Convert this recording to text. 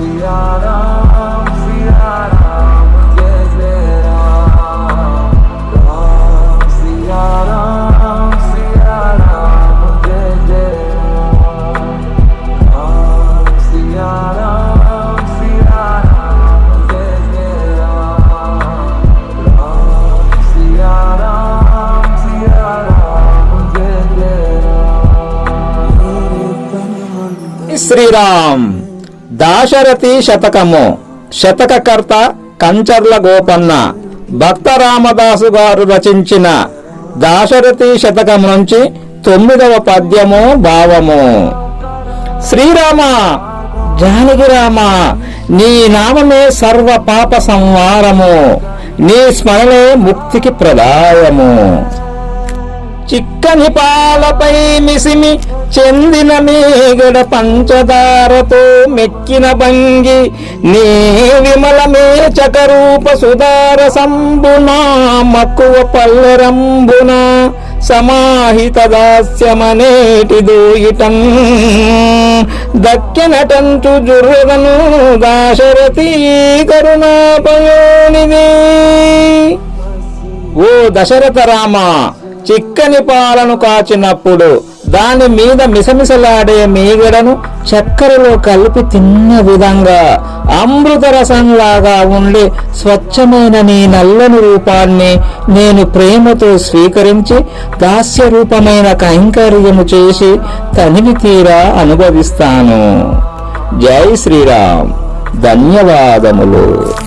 Ziyaram, ziyaram, gezeram Ram, ziyaram, ziyaram, gezeram Ram, ziyaram, ziyaram, gezeram Ram, ziyaram, ziyaram, gezeram Sri Ram. Dasarathi శతకము. శతకకర్త కంచర్ల గోపన్న. భక్త రామదాసు గారు రచించిన దాశరథి శతకం నుంచి తొమ్మిదవ పద్యము భావము. శ్రీరామ జానకిరామ నీ నామమే సర్వ పాప సంహారము. నీ స్మరణే ముక్తికి ప్రదాయము. చిక్కని పాలపై మిసిమి చెందిన మేగడ పంచదారతో మెక్కిన భంగి నీ విమలమే చకరూప సుధార సంబునా మక్కువ పల్లెరంబున సమాహిత దాస్యమనేటి దూయిటం దక్కినటంచు జుర్రదను దాశరథీ కరుణాపయోనిది ఓ దశరథ రామా! చిక్కని పాలను కాచినప్పుడు దాని మీద మిసమిసలాడే మీగడను చక్కెరలో కలిపి తిన్న విధంగా అమృత రసంలాగా ఉండే స్వచ్ఛమైన నీ నల్లని రూపాన్ని నేను ప్రేమతో స్వీకరించి దాస్య రూపమైన కైంకర్యము చేసి తనివి తీరా అనుభవిస్తాను. జై శ్రీరామ్. ధన్యవాదములు.